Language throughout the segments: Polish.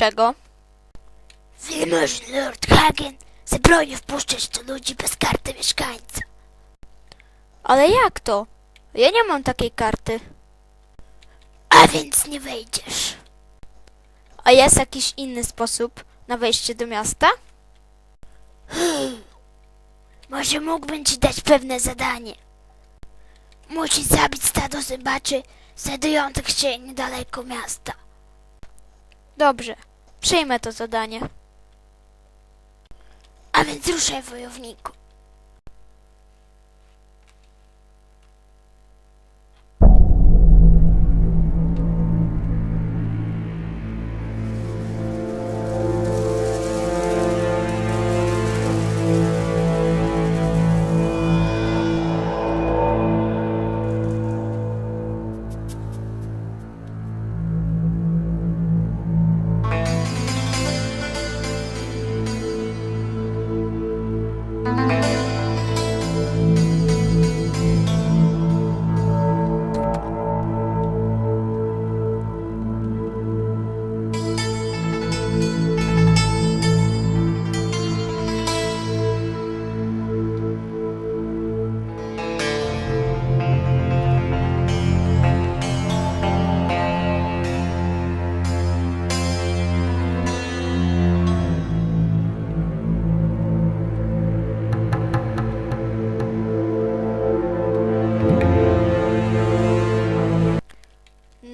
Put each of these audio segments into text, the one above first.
Dlaczego? Wielmożny Lord Hagen zabronił wpuszczać tu ludzi bez karty mieszkańca. Ale jak to? Ja nie mam takiej karty. A więc nie wejdziesz. A jest jakiś inny sposób na wejście do miasta? Może mógłbym ci dać pewne zadanie. Musisz zabić stado zębaczy znajdujących się niedaleko miasta. Dobrze, przyjmę to zadanie. A więc ruszaj, wojowniku.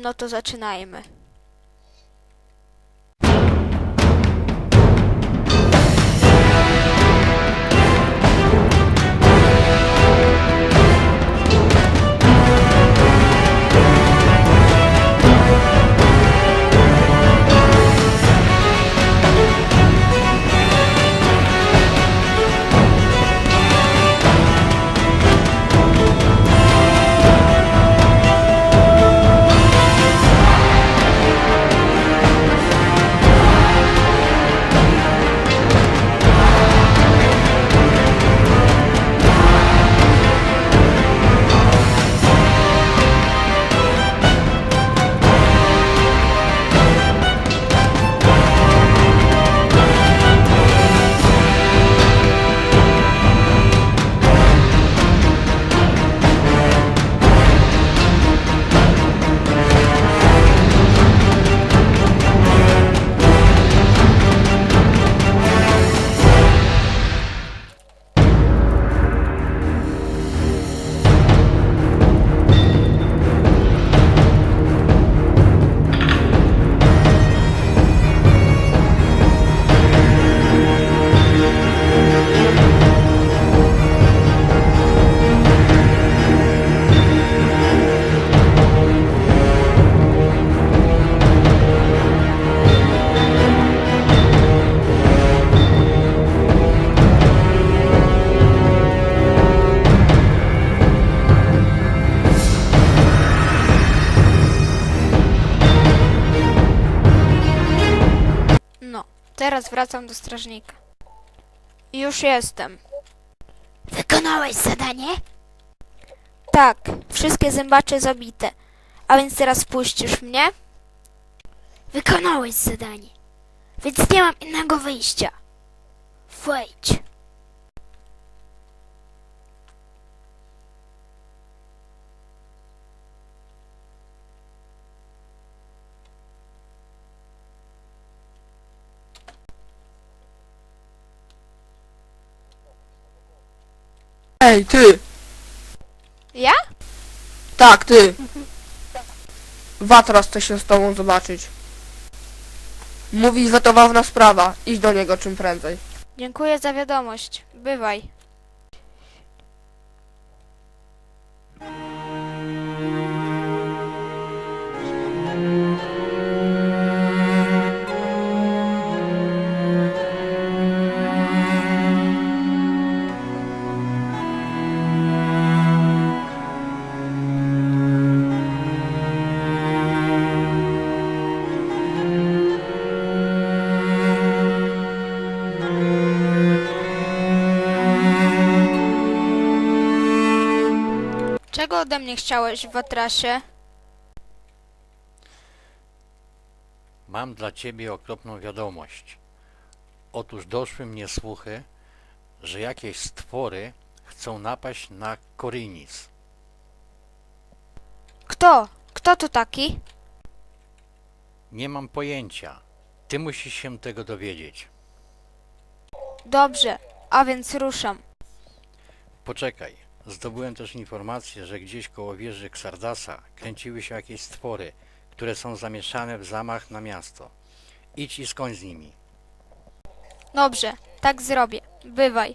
No to zaczynajmy. Teraz wracam do strażnika. Już jestem. Wykonałeś zadanie? Tak, wszystkie zębacze zabite. A więc teraz puścisz mnie? Wykonałeś zadanie. Więc nie mam innego wyjścia. Wejdź. Ej, ty! Ja? Tak, ty! Watras chce się z tobą zobaczyć. Mówi, że to ważna sprawa. Idź do niego czym prędzej. Dziękuję za wiadomość. Bywaj. Ode mnie chciałeś w Watrasie? Mam dla ciebie okropną wiadomość. Otóż doszły mnie słuchy, że jakieś stwory chcą napaść na Korinis. Kto? Kto to taki? Nie mam pojęcia. Ty musisz się tego dowiedzieć. Dobrze, a więc ruszam. Poczekaj. Zdobyłem też informację, że gdzieś koło wieży Xardasa kręciły się jakieś stwory, które są zamieszane w zamach na miasto. Idź i skończ z nimi. Dobrze, tak zrobię. Bywaj.